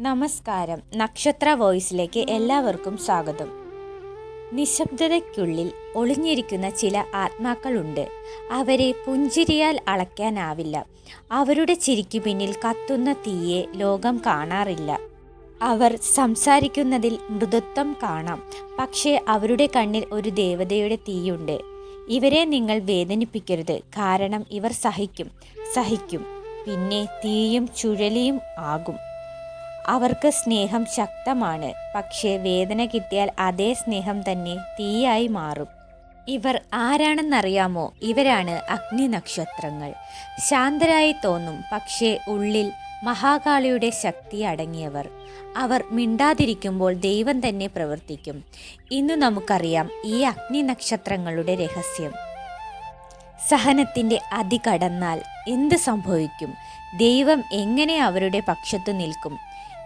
നമസ്കാരം. നക്ഷത്ര വോയിസിലേക്ക് എല്ലാവർക്കും സ്വാഗതം. നിശബ്ദതയ്ക്കുള്ളിൽ ഒളിഞ്ഞിരിക്കുന്ന ചില ആത്മാക്കളുണ്ട്. അവരെ പുഞ്ചിരിയാൽ അളക്കാനാവില്ല അവരുടെ ചിരിക്ക് പിന്നിൽ കത്തുന്ന തീയെ ലോകം കാണാറില്ല. അവർ സംസാരിക്കുന്നതിൽ മൃദുത്വം കാണാം. പക്ഷേ അവരുടെ കണ്ണിൽ ഒരു ദേവതയുടെ തീയുണ്ട്. ഇവരെ നിങ്ങൾ വേദനിപ്പിക്കരുത്. കാരണം ഇവർ സഹിക്കും. സഹിക്കും. പിന്നെ തീയും ചുഴലിയും ആകും. അവർക്ക് സ്നേഹം ശക്തമാണ്. പക്ഷേ വേദന കിട്ടിയാൽ അതേ സ്നേഹം തന്നെ തീയായി മാറും. ഇവർ ആരാണെന്നറിയാമോ? ഇവരാണ് അഗ്നി നക്ഷത്രങ്ങൾ ശാന്തരായി തോന്നും. പക്ഷേ ഉള്ളിൽ മഹാകാളിയുടെ ശക്തി അടങ്ങിയവർ. അവർ മിണ്ടാതിരിക്കുമ്പോൾ ദൈവം തന്നെ പ്രവർത്തിക്കും. ഇന്ന് നമുക്കറിയാം ഈ അഗ്നി നക്ഷത്രങ്ങളുടെ രഹസ്യം സഹനത്തിന്റെ അതികടന്നാൽ എന്ത് സംഭവിക്കും? ദൈവം എങ്ങനെ അവരുടെ പക്ഷത്തു നിൽക്കും?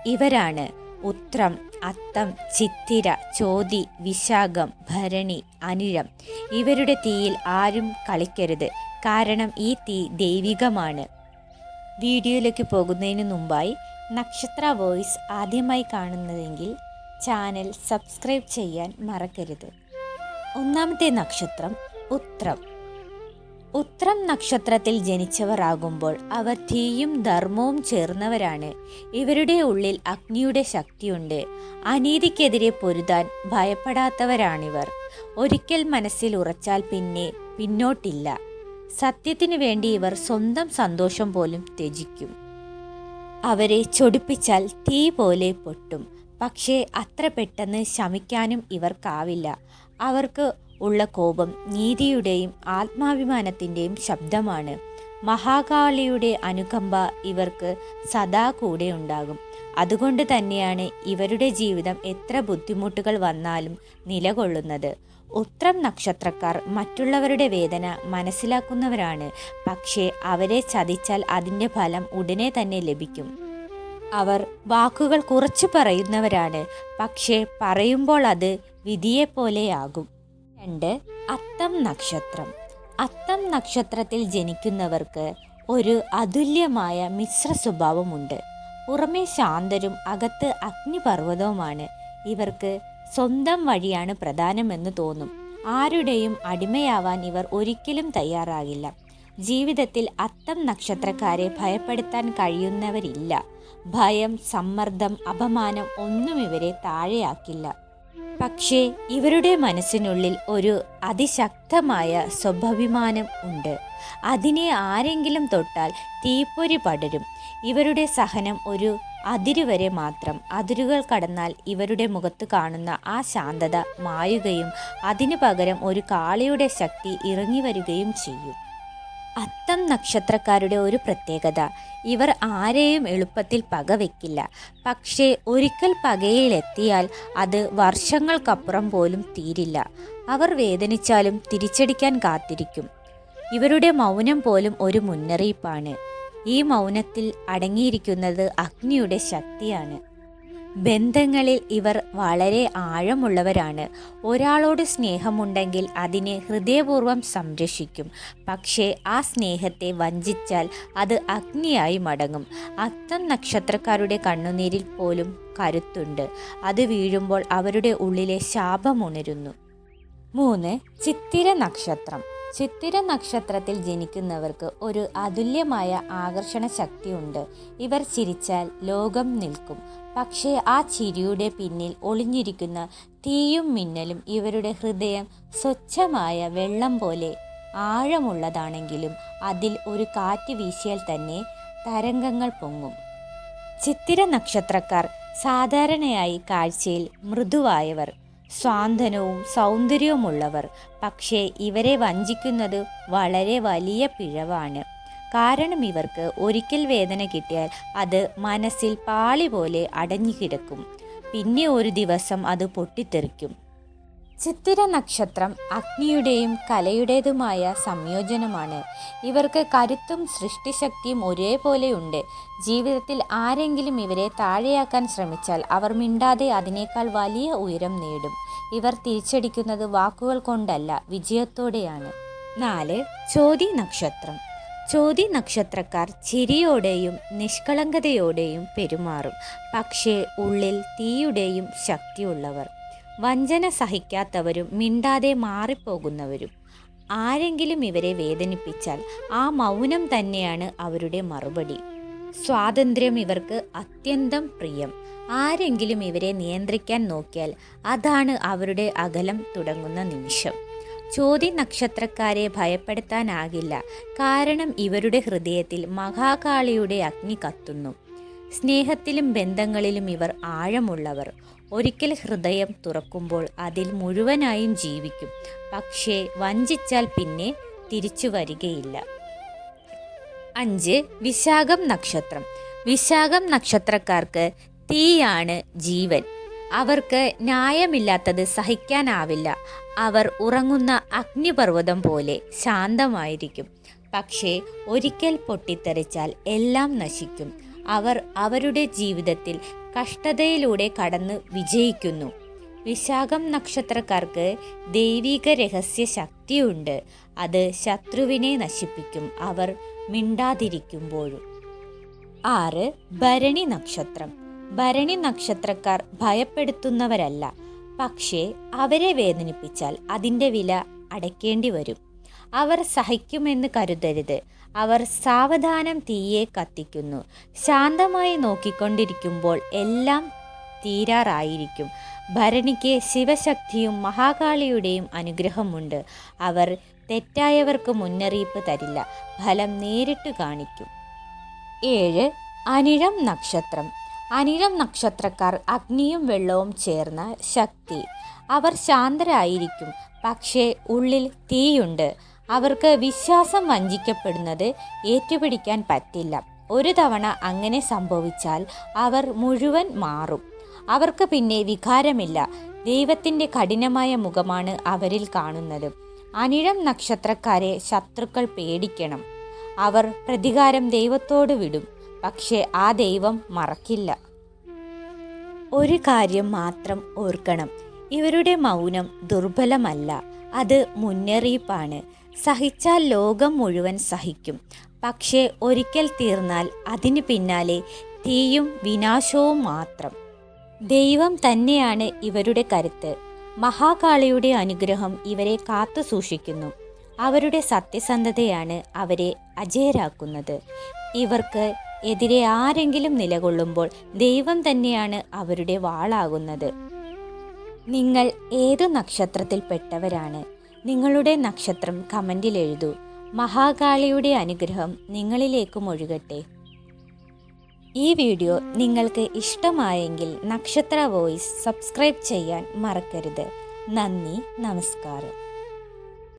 ഇവരാണ് ഉത്രം അത്തം ചിത്തിര ചോതി വിശാഖം ഭരണി അനിഴം. ഇവരുടെ തീയിൽ ആരും കളിക്കരുത്. കാരണം ഈ തീ ദൈവികമാണ്. വീഡിയോയിലേക്ക് പോകുന്നതിന് മുമ്പായി നക്ഷത്ര വോയിസ് ആദ്യമായി കാണുന്നതെങ്കിൽ ചാനൽ സബ്സ്ക്രൈബ് ചെയ്യാൻ മറക്കരുത്. ഒന്നാമത്തെ നക്ഷത്രം ഉത്രം. ഉത്രം നക്ഷത്രത്തിൽ ജനിച്ചവരാകുമ്പോൾ അവർ തീയും ധർമ്മവും ചേർന്നവരാണ്. ഇവരുടെ ഉള്ളിൽ അഗ്നിയുടെ ശക്തിയുണ്ട്. അനീതിക്കെതിരെ പൊരുതാൻ ഭയപ്പെടാത്തവരാണിവർ. ഒരിക്കൽ മനസ്സിൽ ഉറച്ചാൽ പിന്നെ പിന്നോട്ടില്ല. സത്യത്തിനു വേണ്ടി ഇവർ സ്വന്തം സന്തോഷം പോലും ത്യജിക്കും. അവരെ ചൊടിപ്പിച്ചാൽ തീ പോലെ പൊട്ടും. പക്ഷേ അത്ര പെട്ടെന്ന് ശമിക്കാനും ഇവർക്കാവില്ല. അവർക്ക് ഉള്ള കോപം നീതിയുടെയും ആത്മാഭിമാനത്തിന്റെയും ശബ്ദമാണ്. മഹാകാളിയുടെ അനുകമ്പ ഇവർക്ക് സദാ കൂടെ ഉണ്ടാകും. അതുകൊണ്ട് തന്നെയാണ് ഇവരുടെ ജീവിതം എത്ര ബുദ്ധിമുട്ടുകൾ വന്നാലും നിലകൊള്ളുന്നത്. ഉത്രം നക്ഷത്രക്കാർ മറ്റുള്ളവരുടെ വേദന മനസ്സിലാക്കുന്നവരാണ്. പക്ഷേ അവരെ ചതിച്ചാൽ അതിന്റെ ഫലം ഉടനെ തന്നെ ലഭിക്കും. അവർ വാക്കുകൾ കുറച്ച് പറയുന്നവരാണ്. പക്ഷേ പറയുമ്പോൾ അത് വിധിയെപ്പോലെയാകും. രണ്ട് അത്തം നക്ഷത്രം. അത്തം നക്ഷത്രത്തിൽ ജനിക്കുന്നവർക്ക് ഒരു അതുല്യമായ മിശ്ര സ്വഭാവമുണ്ട്. പുറമേ ശാന്തരും അകത്ത് അഗ്നിപർവതവുമാണ്. ഇവർക്ക് സ്വന്തം വഴിയാണ് പ്രധാനമെന്ന് തോന്നും. ആരുടെയും അടിമയാവാൻ ഇവർ ഒരിക്കലും തയ്യാറാകില്ല. ജീവിതത്തിൽ അത്തം നക്ഷത്രക്കാരെ ഭയപ്പെടുത്താൻ കഴിയുന്നവരില്ല. ഭയം സമ്മർദ്ദം അപമാനം ഒന്നും ഇവരെ താഴെയാക്കില്ല. പക്ഷേ ഇവരുടെ മനസ്സിനുള്ളിൽ ഒരു അതിശക്തമായ സ്വഭാഭിമാനം ഉണ്ട്. അതിനെ ആരെങ്കിലും തൊട്ടാൽ തീപ്പൊരി പടരും. ഇവരുടെ സഹനം ഒരു അതിരുവരെ മാത്രം. അതിരുകൾ കടന്നാൽ ഇവരുടെ മുഖത്ത് കാണുന്ന ആ ശാന്തത മായുകയും അതിനു പകരം ഒരു കാളിയുടെ ശക്തി ഇറങ്ങി വരികയും ചെയ്യും. അത്തം നക്ഷത്രക്കാരുടെ ഒരു പ്രത്യേകത. ഇവർ ആരെയും എളുപ്പത്തിൽ പകവെക്കില്ല പക്ഷേ ഒരിക്കൽ പകയിലെത്തിയാൽ അത് വർഷങ്ങൾക്കപ്പുറം പോലും തീരില്ല. അവർ വേദനിച്ചാലും തിരിച്ചടിക്കാൻ കാത്തിരിക്കും. ഇവരുടെ മൗനം പോലും ഒരു മുന്നറിയിപ്പാണ്. ഈ മൗനത്തിൽ അടങ്ങിയിരിക്കുന്നത് അഗ്നിയുടെ ശക്തിയാണ്. ബന്ധങ്ങളിൽ ഇവർ വളരെ ആഴമുള്ളവരാണ്. ഒരാളോട് സ്നേഹമുണ്ടെങ്കിൽ അതിനെ ഹൃദയപൂർവം സംരക്ഷിക്കും. പക്ഷേ ആ സ്നേഹത്തെ വഞ്ചിച്ചാൽ അത് അഗ്നിയായി മടങ്ങും. അത്തം നക്ഷത്രക്കാരുടെ കണ്ണുനീരിൽ പോലും കരുത്തുണ്ട്. അത് വീഴുമ്പോൾ അവരുടെ ഉള്ളിലെ ശാപമുണരുന്നു. മൂന്ന് ചിത്തിര നക്ഷത്രം. ചിത്തിര നക്ഷത്രത്തിൽ ജനിക്കുന്നവർക്ക് ഒരു അതുല്യമായ ആകർഷണ ശക്തിയുണ്ട് ഇവർ ചിരിച്ചാൽ ലോകം നിൽക്കും. പക്ഷേ ആ ചിരിയുടെ പിന്നിൽ ഒളിഞ്ഞിരിക്കുന്ന തീയും മിന്നലും ഇവരുടെ ഹൃദയം സ്വച്ഛമായ വെള്ളം പോലെ ആഴമുള്ളതാണെങ്കിലും അതിൽ ഒരു കാറ്റ് വീശിയാൽ തന്നെ തരംഗങ്ങൾ പൊങ്ങും. ചിത്തിര നക്ഷത്രക്കാർ സാധാരണയായി കാഴ്ചയിൽ മൃദുവായവർ സ്വാന്തനവും സൗന്ദര്യവുമുള്ളവർ. പക്ഷേ ഇവരെ വഞ്ചിക്കുന്നത് വളരെ വലിയ പിഴവാണ്. കാരണം ഇവർക്ക് ഒരിക്കൽ വേദന കിട്ടിയാൽ അത് മനസ്സിൽ പാളി പോലെ അടഞ്ഞുകിടക്കും പിന്നെ ഒരു ദിവസം അത് പൊട്ടിത്തെറിക്കും. ചിത്തിര നക്ഷത്രം അഗ്നിയുടെയും കലയുടേതുമായ സംയോജനമാണ്. ഇവർക്ക് കരുത്തും സൃഷ്ടിശക്തിയും ഒരേപോലെയുണ്ട് ജീവിതത്തിൽ ആരെങ്കിലും ഇവരെ താഴെയാക്കാൻ ശ്രമിച്ചാൽ അവർ മിണ്ടാതെ അതിനേക്കാൾ വലിയ ഉയരം നേടും. ഇവർ തിരിച്ചടിക്കുന്നത് വാക്കുകൾ കൊണ്ടല്ല വിജയത്തോടെയാണ്. നാല് ചോതി നക്ഷത്രം. ചോതി നക്ഷത്രക്കാർ ചിരിയോടെയും നിഷ്കളങ്കതയോടെയും പെരുമാറും. പക്ഷേ ഉള്ളിൽ തീയുടെയും ശക്തിയുള്ളവർ. വഞ്ചന സഹിക്കാത്തവരും മിണ്ടാതെ മാറിപ്പോകുന്നവരും. ആരെങ്കിലും ഇവരെ വേദനിപ്പിച്ചാൽ ആ മൗനം തന്നെയാണ് അവരുടെ മറുപടി. സ്വാതന്ത്ര്യം ഇവർക്ക് അത്യന്തം പ്രിയം. ആരെങ്കിലും ഇവരെ നിയന്ത്രിക്കാൻ നോക്കിയാൽ അതാണ് അവരുടെ അകലം തുടങ്ങുന്ന നിമിഷം. ചോതി നക്ഷത്രക്കാരെ ഭയപ്പെടുത്താനാകില്ല. കാരണം ഇവരുടെ ഹൃദയത്തിൽ മഹാകാളിയുടെ അഗ്നി കത്തുന്നു. സ്നേഹത്തിലും ബന്ധങ്ങളിലും ഇവർ ആഴമുള്ളവർ. ഒരിക്കൽ ഹൃദയം തുറക്കുമ്പോൾ അതിൽ മുഴുവനായും ജീവിക്കും. പക്ഷേ വഞ്ചിച്ചാൽ പിന്നെ തിരിച്ചു വരികയില്ല. അഞ്ച്. വിശാഖം നക്ഷത്രം. വിശാഖം നക്ഷത്രക്കാർക്ക് തീയാണ് ജീവൻ. അവർക്ക് ന്യായമില്ലാത്തത് സഹിക്കാനാവില്ല. അവർ ഉറങ്ങുന്ന അഗ്നിപർവതം പോലെ ശാന്തമായിരിക്കും. പക്ഷേ ഒരിക്കൽ പൊട്ടിത്തെറിച്ചാൽ എല്ലാം നശിക്കും. അവർ അവരുടെ ജീവിതത്തിൽ കഷ്ടതയിലൂടെ കടന്ന് വിജയിക്കുന്നു. വിശാഖം നക്ഷത്രക്കാർക്ക് ദൈവിക രഹസ്യ ശക്തിയുണ്ട്. അത് ശത്രുവിനെ നശിപ്പിക്കും. അവർ മിണ്ടാതിരിക്കുമ്പോഴും. ആറ് ഭരണി നക്ഷത്രം. ഭരണി നക്ഷത്രക്കാർ ഭയപ്പെടുത്തുന്നവരല്ല. പക്ഷേ അവരെ വേദനിപ്പിച്ചാൽ അതിന്റെ വില അടയ്ക്കേണ്ടി വരും. അവർ സഹിക്കുമെന്ന് കരുതരുത്. അവർ സാവധാനം തീയെ കത്തിക്കുന്നു. ശാന്തമായി നോക്കിക്കൊണ്ടിരിക്കുമ്പോൾ എല്ലാം തീരാറായിരിക്കും. ഭരണിക്ക് ശിവശക്തിയും മഹാകാളിയുടെയും അനുഗ്രഹമുണ്ട്. അവർ തെറ്റായവർക്ക് മുന്നറിയിപ്പ് തരില്ല. ഫലം നേരിട്ട് കാണിക്കും. ഏഴ്. അനിഴം നക്ഷത്രം. അനിഴം നക്ഷത്രക്കാർ അഗ്നിയും വെള്ളവും ചേർന്ന ശക്തി. അവർ ശാന്തരായിരിക്കും. പക്ഷേ ഉള്ളിൽ തീയുണ്ട്. അവർക്ക് വിശ്വാസം വഞ്ചിക്കപ്പെടുന്നത് ഏറ്റുപിടിക്കാൻ പറ്റില്ല. ഒരു തവണ അങ്ങനെ സംഭവിച്ചാൽ അവർ മുഴുവൻ മാറും. അവർക്ക് പിന്നെ വികാരമില്ല. ദൈവത്തിന്റെ കഠിനമായ മുഖമാണ് അവരിൽ കാണുന്നത്. അനിഴം നക്ഷത്രക്കാരെ ശത്രുക്കൾ പേടിക്കണം. അവർ പ്രതികാരം ദൈവത്തോട് വിടും. പക്ഷേ ആ ദൈവം മറക്കില്ല. ഒരു കാര്യം മാത്രം ഓർക്കണം. ഇവരുടെ മൗനം ദുർബലമല്ല. അത് മുന്നറിയിപ്പാണ്. സഹിച്ചാൽ ലോകം മുഴുവൻ സഹിക്കും. പക്ഷേ ഒരിക്കൽ തീർന്നാൽ അതിന് പിന്നാലെ തീയും വിനാശവും മാത്രം. ദൈവം തന്നെയാണ് ഇവരുടെ കരുത്ത്. മഹാകാളിയുടെ അനുഗ്രഹം ഇവരെ കാത്തു സൂക്ഷിക്കുന്നു. അവരുടെ സത്യസന്ധതയാണ് അവരെ അജയരാക്കുന്നത്. ഇവർക്ക് എതിരെ ആരെങ്കിലും നിലകൊള്ളുമ്പോൾ ദൈവം തന്നെയാണ് അവരുടെ വാളാകുന്നത്. നിങ്ങൾ ഏതു നക്ഷത്രത്തിൽപ്പെട്ടവരാണ് നിങ്ങളുടെ നക്ഷത്രം കമന്റിൽ എഴുതൂ. മഹാകാളിയുടെ അനുഗ്രഹം നിങ്ങളിലേക്കും ഒഴുകട്ടെ. ഈ വീഡിയോ നിങ്ങൾക്ക് ഇഷ്ടമായെങ്കിൽ നക്ഷത്ര വോയിസ് സബ്സ്ക്രൈബ് ചെയ്യാൻ മറക്കരുത്. നന്ദി നമസ്കാരം.